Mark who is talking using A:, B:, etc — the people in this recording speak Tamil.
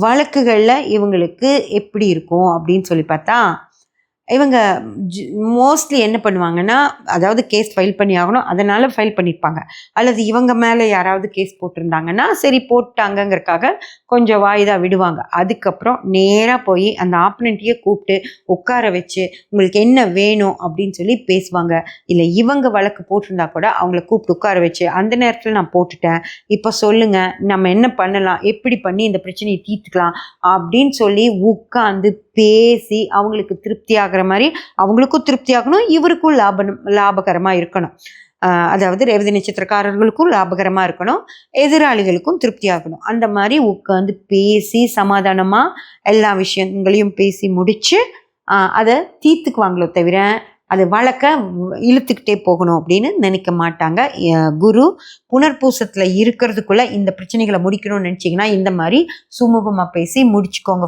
A: வழக்குகளில் இவங்களுக்கு எப்படி இருக்கும் அப்படின்னு சொல்லி பார்த்தா இவங்க மோஸ்ட்லி என்ன பண்ணுவாங்கன்னா அதாவது கேஸ் ஃபைல் பண்ணி ஆகணும் அதனால் ஃபைல் பண்ணியிருப்பாங்க அல்லது இவங்க மேலே யாராவது கேஸ் போட்டிருந்தாங்கன்னா சரி போட்டாங்கங்கிறக்காக கொஞ்சம் வாய்தா விடுவாங்க. அதுக்கப்புறம் நேராக போய் அந்த ஆப்பனண்ட்டையே கூப்பிட்டு உட்கார வச்சு உங்களுக்கு என்ன வேணும்? அப்படின்னு சொல்லி பேசுவாங்க. இல்லை இவங்க வழக்கு போட்டிருந்தா கூட அவங்கள கூப்பிட்டு உட்கார வச்சு அந்த நேரத்தில் நான் போட்டுட்டேன். இப்போ சொல்லுங்கள் நம்ம என்ன பண்ணலாம்? எப்படி பண்ணி இந்த பிரச்சனையை தீர்த்துக்கலாம்? அப்படின்னு சொல்லி உட்காந்து பேசி அவங்களுக்கு திருப்தி ஆகிற மாதிரி அவங்களுக்கும் திருப்தி ஆகணும் இவருக்கும் லாபம் லாபகரமாக இருக்கணும். அதாவது ரேவதி நட்சத்திரக்காரர்களுக்கும் லாபகரமாக இருக்கணும் எதிராளிகளுக்கும் திருப்தி ஆகணும் அந்த மாதிரி உட்காந்து பேசி சமாதானமாக எல்லா விஷயங்களையும் பேசி முடித்து அதை தீர்த்துக்குவாங்களோ தவிர அது வழக்க இழுத்துக்கிட்டே போகணும் அப்படின்னு நினைக்க மாட்டாங்க. குரு புனர்பூசத்தில் இருக்கிறதுக்குள்ளே இந்த பிரச்சனைகளை முடிக்கணும்னு நினச்சிங்கன்னா இந்த மாதிரி சுமூகமாக பேசி முடிச்சுக்கோங்க.